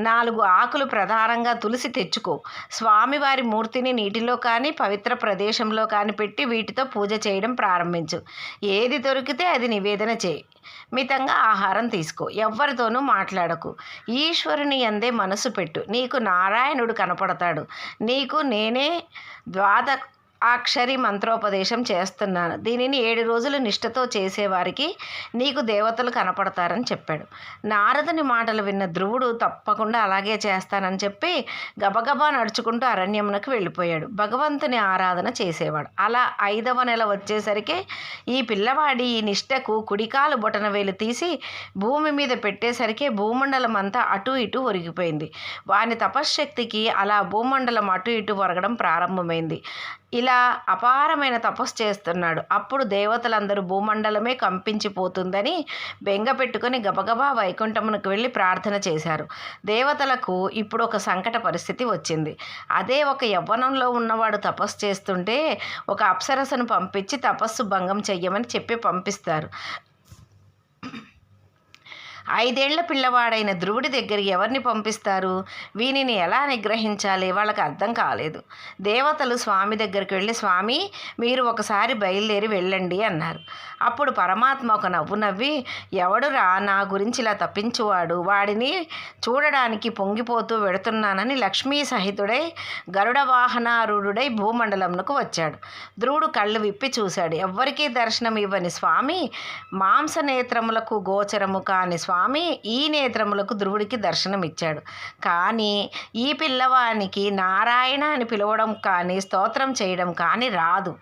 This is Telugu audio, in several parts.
నాలుగు ఆకులు ప్రధానంగా తులసి తెచ్చుకో. స్వామివారి మూర్తిని నీటిలో కానీ పవిత్ర ప్రదేశంలో కానీ పెట్టి వీటితో పూజ చేయడం ప్రారంభించు. ఏది దొరికితే అది నివేదన చేయి. మితంగా ఆహారం తీసుకో. ఎవ్వరితోనూ మాట్లాడకు. ఈశ్వరుని అందే మనసు పెట్టు. నీకు నారాయణుడు కనపడతాడు. నీకు నేనే ద్వాద అక్షరి మంత్రోపదేశం చేస్తున్నాను. దీనిని ఏడు రోజులు నిష్ఠతో చేసేవారికి నీకు దేవతలు కనపడతారని చెప్పాడు. నారదుని మాటలు విన్న ధ్రువుడు తప్పకుండా అలాగే చేస్తానని చెప్పి గబగబా నడుచుకుంటూ అరణ్యమునకు వెళ్ళిపోయాడు. భగవంతుని ఆరాధన చేసేవాడు. అలా ఐదవ నెల వచ్చేసరికి ఈ పిల్లవాడి ఈ నిష్టకు కుడికాలు బొటన వేలు తీసి భూమి మీద పెట్టేసరికి భూమండలం అంతా అటు ఇటు ఒరిగిపోయింది. వాని తపశ్శక్తికి అలా భూమండలం అటు ఇటు ఒరగడం ప్రారంభమైంది. ఇలా అపారమైన తపస్సు చేస్తున్నాడు. అప్పుడు దేవతలందరూ భూమండలమే కంపించిపోతుందని బెంగ పెట్టుకొని గబగబా వైకుంఠమునకు వెళ్ళి ప్రార్థన చేశారు. దేవతలకు ఇప్పుడు ఒక సంకట పరిస్థితి వచ్చింది. అదే ఒక యవ్వనంలో ఉన్నవాడు తపస్సు చేస్తుంటే ఒక అప్సరసను పంపించి తపస్సు భంగం చెయ్యమని చెప్పి పంపిస్తారు. ఐదేళ్ళ పిల్లవాడైన ధ్రువుడి దగ్గరికి ఎవరిని పంపిస్తారు? వీనిని ఎలా నిగ్రహించాలి? వాళ్ళకి అర్థం కాలేదు. దేవతలు స్వామి దగ్గరికి వెళ్ళి స్వామి మీరు ఒకసారి బయలుదేరి వెళ్ళండి అన్నారు. అప్పుడు పరమాత్మ ఒక నవ్వు నవ్వి ఎవడురా నా గురించి ఇలా తప్పించువాడు? వాడిని చూడడానికి పొంగిపోతూ వెడుతున్నానని లక్ష్మీ సహితుడై గరుడ వాహనారూఢుడై భూమండలంకు వచ్చాడు. ధ్రువుడు కళ్ళు విప్పి చూశాడు. ఎవ్వరికీ దర్శనం ఇవ్వని స్వామి మాంస నేత్రములకు గోచరము కాని స్వామి స్వామి ఈ నేత్రములకు ధ్రువుడికి దర్శనమిచ్చాడు. కానీ ఈ పిల్లవానికి నారాయణ అని పిలవడం కానీ స్తోత్రం చేయడం కానీ రాదు.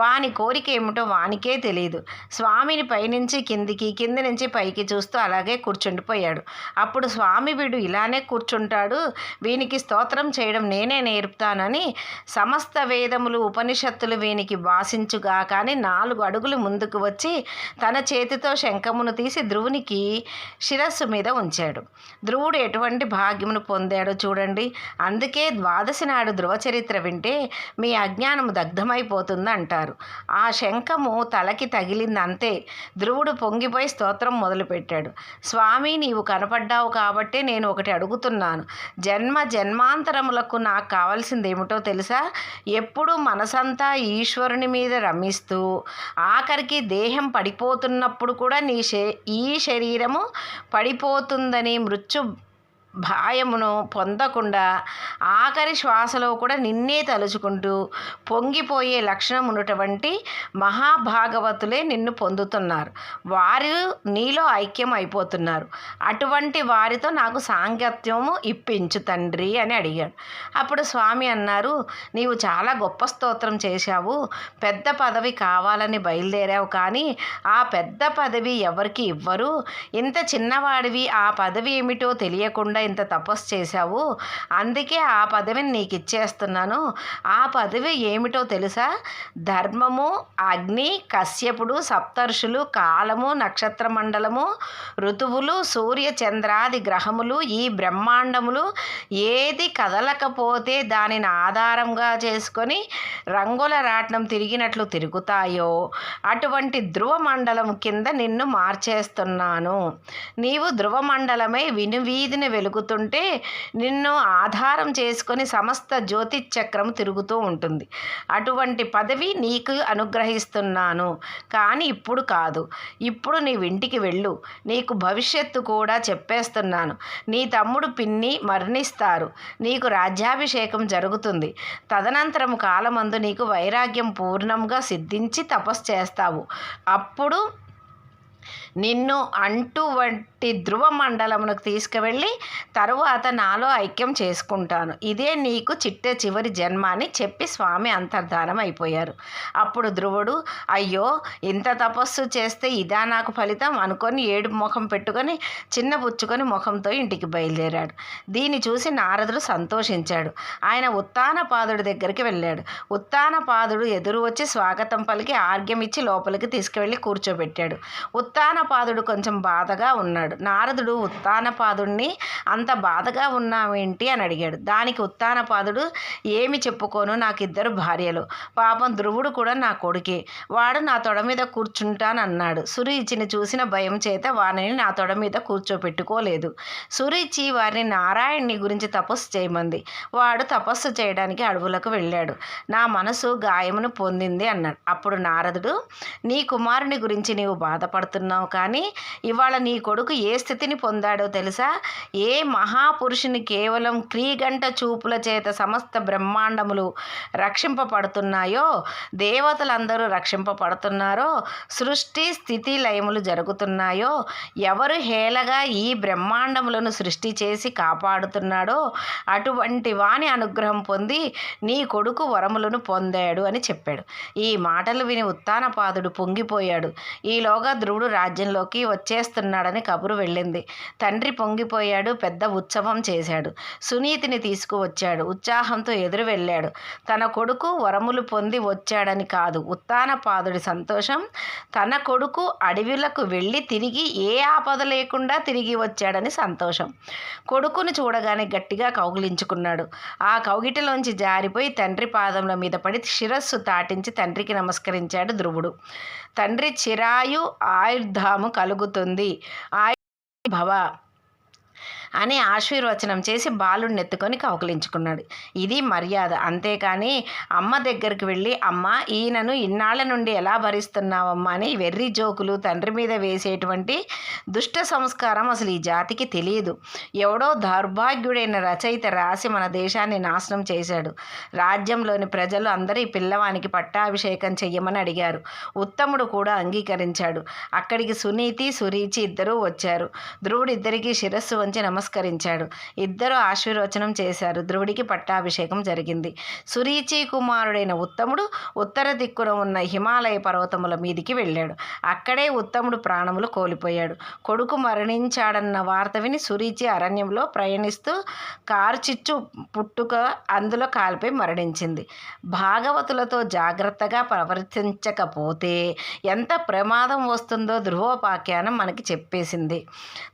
వాని కోరిక ఏమిటో వానికే తెలియదు స్వామిని పైనుంచి కిందికి కింది నుంచి పైకి చూస్తూ అలాగే కూర్చుండిపోయాడు. అప్పుడు స్వామి వీడు ఇలానే కూర్చుంటాడు. వీనికి స్తోత్రం చేయడం నేనే నేర్పుతానని సమస్త వేదములు ఉపనిషత్తులు వీనికి వాసించుగా కానీ నాలుగు అడుగులు ముందుకు వచ్చి తన చేతితో శంఖమును తీసి ధ్రువునికి శిరస్సు మీద ఉంచాడు. ధ్రువుడు ఎటువంటి భాగ్యమును పొందాడో చూడండి. అందుకే ద్వాదశి నాడు ధ్రువ చరిత్ర వింటే మీ అజ్ఞానము దగ్ధమైపోతుంది అంటారు. ఆ శంఖము తలకి తగిలింది అంతే ధ్రువుడు పొంగిపోయి స్తోత్రం మొదలుపెట్టాడు. స్వామి నీవు కనపడ్డావు కాబట్టే నేను ఒకటి అడుగుతున్నాను. జన్మ జన్మాంతరములకు నాకు కావాల్సింది ఏమిటో తెలుసా? ఎప్పుడు మనసంతా ఈశ్వరుని మీద రమిస్తూ ఆఖరికి దేహం పడిపోతున్నప్పుడు కూడా నీ శ ఈ శరీరము పడిపోతుందని మృత్యు భాయమును పొందకుండా ఆఖరి శ్వాసలో కూడా నిన్నే తలుచుకుంటూ పొంగిపోయే లక్షణం ఉన్నటువంటి మహాభాగవతులే నిన్ను పొందుతున్నారు. వారు నీలో ఐక్యం అయిపోతున్నారు అటువంటి వారితో నాకు సాంగత్యము ఇప్పించు తండ్రి అని అడిగాడు. అప్పుడు స్వామి అన్నారు నీవు చాలా గొప్ప స్తోత్రం చేశావు. పెద్ద పదవి కావాలని బయలుదేరావు కానీ ఆ పెద్ద పదవి ఎవరికి ఇవ్వరు? ఇంత చిన్నవాడివి ఆ పదవి ఏమిటో తెలియకుండా ఇంత తపస్సు చేశావు? అందుకే ఆ పదవిని నీకు ఇచ్చేస్తున్నాను ఆ పదవి ఏమిటో తెలుసా? ధర్మము అగ్ని కశ్యపుడు సప్తర్షులు కాలము నక్షత్ర మండలము ఋతువులు సూర్య చంద్రాది గ్రహములు ఈ బ్రహ్మాండములు ఏది కదలకపోతే దానిని ఆధారంగా చేసుకొని రంగుల రాట్నం తిరిగినట్లు తిరుగుతాయో? అటువంటి ధ్రువమండలం కింద నిన్ను మార్చేస్తున్నాను. నీవు ధ్రువమండలమై వినువీధిని వెలుగుతుంటే నిన్ను ఆధారం చేసుకొని సమస్త జ్యోతిచక్రం తిరుగుతూ ఉంటుంది. అటువంటి పదవి నీకు అనుగ్రహిస్తున్నాను. కానీ ఇప్పుడు కాదు. ఇప్పుడు నీవు ఇంటికి వెళ్ళు. నీకు భవిష్యత్తు కూడా చెప్పేస్తున్నాను. నీ తమ్ముడు పిన్ని మరణిస్తారు. నీకు రాజ్యాభిషేకం జరుగుతుంది. తదనంతరం కాలమందు నీకు వైరాగ్యం పూర్ణంగా సిద్ధించి తపస్సు చేస్తావు. అప్పుడు నిన్ను అంటువంటి ధ్రువ మండలమునకు తీసుకువెళ్ళి తరువాత నాలో ఐక్యం చేసుకుంటాను. ఇదే నీకు చిట్టే చివరి జన్మ అని చెప్పి స్వామి అంతర్ధానం అయిపోయారు. అప్పుడు ధ్రువుడు అయ్యో ఇంత తపస్సు చేస్తే ఇదా నాకు ఫలితం? అనుకొని ఏడు ముఖం పెట్టుకొని చిన్న పుచ్చుకొని ముఖంతో ఇంటికి బయలుదేరాడు. దీన్ని చూసి నారదుడు సంతోషించాడు. ఆయన ఉత్తానపాదుడి దగ్గరికి వెళ్ళాడు. ఉత్తానపాదుడు ఎదురు వచ్చి స్వాగతం పలికి ఆర్గ్యం ఇచ్చి లోపలికి తీసుకువెళ్ళి కూర్చోబెట్టాడు. ఉత్తాన ఉత్తానపాదుడు కొంచెం బాధగా ఉన్నాడు. నారదుడు ఉత్తానపాదుడిని అంత బాధగా ఉన్నావేంటి అని అడిగాడు. దానికి ఉత్తానపాదుడు ఏమి చెప్పుకోను నాకు ఇద్దరు భార్యలు. పాపం ధ్రువుడు కూడా నా కొడుకే. వాడు నా తొడ మీద కూర్చుంటానన్నాడు. సురీచిని చూసిన భయం చేత వారిని నా తొడ మీద కూర్చోపెట్టుకోలేదు. సురీచి వారిని నారాయణ్ణి గురించి తపస్సు చేయమంది. వాడు తపస్సు చేయడానికి అడవులకు వెళ్ళాడు. నా మనసు గాయమును పొందింది అన్నాడు. అప్పుడు నారదుడు నీ కుమారుని గురించి నీవు బాధపడుతున్నావు కానీ ఇవాళ నీ కొడుకు ఏ స్థితిని పొందాడో తెలుసా? ఏ మహాపురుషుని కేవలం క్రీగంట చూపుల చేత సమస్త బ్రహ్మాండములు రక్షింపబడుతున్నాయో దేవతలందరూ రక్షింపబడుతున్నారో సృష్టి స్థితి లయములు జరుగుతున్నాయో ఎవరు హేళగా ఈ బ్రహ్మాండములను సృష్టి చేసి కాపాడుతున్నాడో అటువంటి వాని అనుగ్రహం పొంది నీ కొడుకు వరములను పొందాడు అని చెప్పాడు. ఈ మాటలు విని ఉత్తానపాదుడు పొంగిపోయాడు. ఈలోగా ధ్రువుడు రాజ్యంలోకి వచ్చేస్తున్నాడని కబురు వెళ్ళింది. తండ్రి పొంగిపోయాడు పెద్ద ఉత్సవం చేశాడు. సునీతిని తీసుకువచ్చాడు ఉత్సాహంతో ఎదురు వెళ్ళాడు. తన కొడుకు వరములు పొంది వచ్చాడని కాదు ఉత్తానపాదుడి సంతోషం. తన కొడుకు అడవిలకు వెళ్ళి తిరిగి ఏ ఆపద లేకుండా తిరిగి వచ్చాడని సంతోషం. కొడుకును చూడగానే గట్టిగా కౌగిలించుకున్నాడు. ఆ కౌగిటిలోంచి జారిపోయి తండ్రి పాదముల మీద పడి శిరస్సు తాటించి తండ్రికి నమస్కరించాడు ధ్రువుడు. తండ్రి చిరాయు ఆయుర్ధాము కలుగుతుంది. ఆయు భవ అని ఆశీర్వచనం చేసి బాలుడిని ఎత్తుకొని కౌకలించుకున్నాడు ఇది మర్యాద. అంతేకాని అమ్మ దగ్గరికి వెళ్ళి అమ్మ ఈయనను ఇన్నాళ్ళ నుండి ఎలా భరిస్తున్నావమ్మా? అని వెర్రి జోకులు తండ్రి మీద వేసేటువంటి దుష్ట సంస్కారం అసలు ఈ జాతికి తెలియదు. ఎవడో దౌర్భాగ్యుడైన రచయిత రాసి మన దేశాన్ని నాశనం చేశాడు. రాజ్యంలోని ప్రజలు అందరి పిల్లవానికి పట్టాభిషేకం చెయ్యమని అడిగారు. ఉత్తముడు కూడా అంగీకరించాడు. అక్కడికి సునీతి సురీచి ఇద్దరూ వచ్చారు. ధ్రువుడిద్దరికీ శిరస్సు వంచి నమస్కరించాడు. ఇద్దరు ఆశీర్వచనం చేశారు. ధ్రువుడికి పట్టాభిషేకం జరిగింది. సురీచి కుమారుడైన ఉత్తముడు ఉత్తర దిక్కున ఉన్న హిమాలయ పర్వతముల మీదికి వెళ్ళాడు. అక్కడే ఉత్తముడు ప్రాణములు కోల్పోయాడు. కొడుకు మరణించాడన్న వార్త విని సురీచి అరణ్యంలో ప్రయాణిస్తూ కార్చిచ్చు పుట్టుక అందులో కాలిపోయి మరణించింది. భాగవతులతో జాగ్రత్తగా ప్రవర్తించకపోతే ఎంత ప్రమాదం వస్తుందో ధ్రువోపాఖ్యానం మనకి చెప్పేసింది.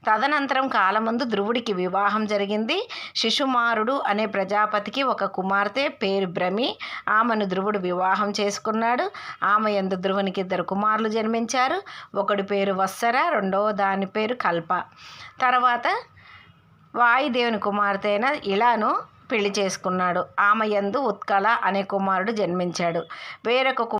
తదనంతరం కాలమందు శివుడికి వివాహం జరిగింది. శిశుమారుడు అనే ప్రజాపతికి ఒక కుమార్తె పేరు భ్రమి ఆమెను ధ్రువుడు వివాహం చేసుకున్నాడు. ఆమె ఎందు ధ్రువునికి ఇద్దరు కుమారులు జన్మించారు. ఒకడి పేరు వత్సర రెండవ దాని పేరు కల్ప. తర్వాత వాయుదేవుని కుమార్తె అయిన ఇలాను పెళ్ళి చేసుకున్నాడు. ఆమె యందు ఉత్కళ అనే కుమారుడు జన్మించాడు. వేరొక కు-